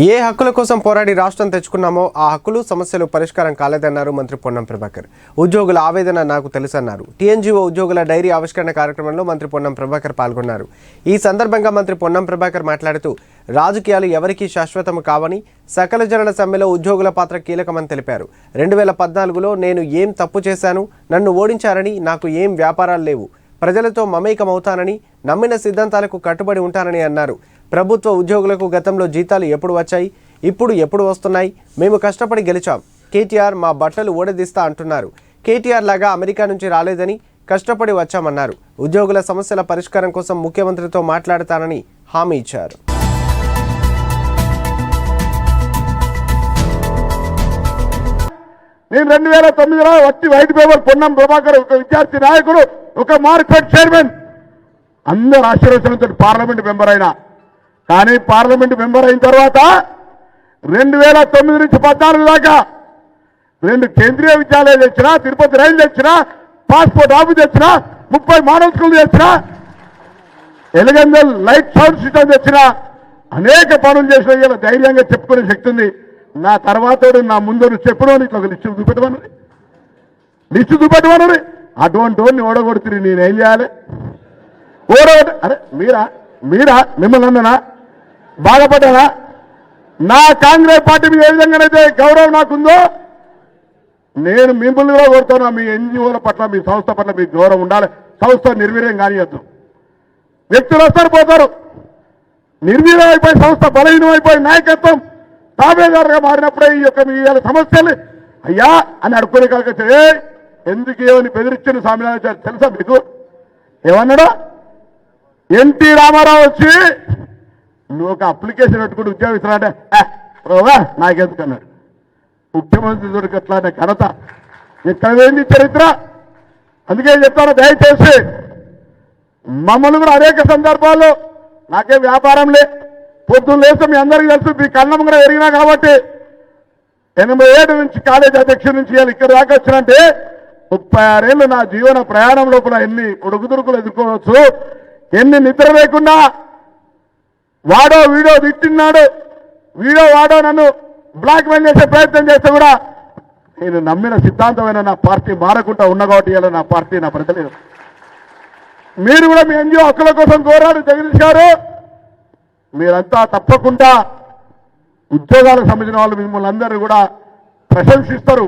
ఏ హక్కుల కోసం పోరాడి రాష్ట్రం తెచ్చుకున్నామో ఆ హక్కులు సమస్యలు పరిష్కారం కాలేదన్నారు మంత్రి పొన్నం ప్రభాకర్. ఉద్యోగుల ఆవేదన నాకు తెలుసన్నారు. టీఎన్జీఓ ఉద్యోగుల డైరీ ఆవిష్కరణ కార్యక్రమంలో మంత్రి పొన్నం ప్రభాకర్ పాల్గొన్నారు. ఈ సందర్భంగా మంత్రి పొన్నం ప్రభాకర్ మాట్లాడుతూ రాజకీయాలు ఎవరికీ శాశ్వతం కావని సకల జనన సమ్మెలో ఉద్యోగుల పాత్ర కీలకమని తెలిపారు. రెండు వేల పద్నాలుగులో నేను ఏం తప్పు చేశాను నన్ను ఓడించారని నాకు ఏం వ్యాపారాలు లేవు. ప్రజలతో మమేకమవుతానని నమ్మిన సిద్ధాంతాలకు కట్టుబడి ఉంటానని అన్నారు. ప్రభుత్వ ఉద్యోగులకు గతంలో జీతాలు ఎప్పుడు వచ్చాయి? ఇప్పుడు ఎప్పుడు వస్తున్నాయి? మేము కష్టపడి గెలిచాం. కేటీఆర్ మా బట్టలు ఊడదీస్తా అంటున్నారు. కేటీఆర్ లాగా అమెరికా నుంచి రాలేదని కష్టపడి వచ్చామన్నారు. ఉద్యోగుల సమస్యల పరిష్కారం కోసం ముఖ్యమంత్రితో మాట్లాడతానని హామీ ఇచ్చారు. నేను రెండు వేల తొమ్మిదిలో వచ్చి వైట్ పేపర్ పొన్నం ప్రభాకర్ ఒక విద్యార్థి నాయకుడు ఒక మార్కెట్ చైర్మన్. అందరు ఆశీర్వచనంతో పార్లమెంట్ మెంబర్ అయినా కానీ పార్లమెంట్ మెంబర్ అయిన తర్వాత రెండు వేల తొమ్మిది నుంచి పద్నాలుగు దాకా రెండు కేంద్రీయ విద్యాలయం తెచ్చినా తిరుపతి రైలు తెచ్చినా పాస్పోర్ట్ ఆఫీస్ తెచ్చినా ముప్పై మోడల్ స్కూల్ తెచ్చినా ఎలగందల్ లైట్ సౌండ్ సిస్టమ్ తెచ్చిన అనేక పనులు చేసిన ఇలా ధైర్యంగా చెప్పుకునే శక్తి ఉంది. నా తర్వాత నా ముందు చెప్పడం నీకు ఒక లిస్టు చూపెట్టమన్నది లిస్టు చూపెట్టమన్నది అటువంటి వాడిని ఓడగొడుతుంది నేనేం చేయాలి? ఓడగొట్ట అరే మీరా? మీరా? మిమ్మల్ని అన్ననా బాధపడ్డానా నా కాంగ్రెస్ పార్టీ మీద ఏ విధంగానైతే గౌరవం నాకుందో నేను మిమ్మల్ని కూడా కోరుతున్నా మీ ఎన్జిఓల పట్ల మీ సంస్థ పట్ల మీకు గౌరవం ఉండాలి. సంస్థ నిర్వీర్యం కానియద్దు. వ్యక్తులు వస్తారు పోతారు. నిర్వీర్యం అయిపోయి సంస్థ బలహీనం అయిపోయి నాయకత్వం తాబేదారుగా మారినప్పుడే ఈ యొక్క మీ సమస్యలు అయ్యా అని అడుక్కునే కాకపోతే ఎందుకు ఏమని బెదిరించిన స్వామినాథాచార్య తెలుసా మీకు? ఏమన్నాడు? ఎన్టీ రామారావు వచ్చి నువ్వు ఒక అప్లికేషన్ పెట్టుకుని ఉద్యోగం ఇస్తున్నాడే ఓవా నాకెందుకు ముఖ్యమంత్రి దొరికి అట్లానే ఘనత. ఇక్కడ ఏంది చరిత్ర. అందుకే చెప్తాను దయచేసి. మమ్మల్ని కూడా అనేక సందర్భాల్లో నాకే వ్యాపారం లే. పొద్దున్న లేస్తే మీ అందరికీ తెలుసు మీ కళ్ళం కూడా ఎరిగినా కాబట్టి ఎనభై ఏడు నుంచి కాలేజ్ అధ్యక్షుడి నుంచి ఇక్కడ దాకా వచ్చినంటే ముప్పై ఆరేళ్ళు నా జీవన ప్రయాణం లోపల ఎన్ని ఉడుకుదురుకులు ఎదుర్కోవచ్చు ఎన్ని నిద్ర లేకుండా వాడో వీడో తిట్టిన్నాడు. వీడో వాడో నన్ను బ్లాక్ మెయిల్ చేసే ప్రయత్నం చేస్తే కూడా నేను నమ్మిన సిద్ధాంతమైన నా పార్టీ మారకుండా ఉన్న కాబట్టి ఇలా నా పార్టీ నా ప్రజలు. మీరు కూడా మీ ఎన్జిఓ హక్కుల కోసం కోరారు జగదీష్ గారు మీరంతా తప్పకుండా ఉద్యోగాలకు సంబంధించిన వాళ్ళు మిమ్మల్ని అందరూ కూడా ప్రశంసిస్తారు.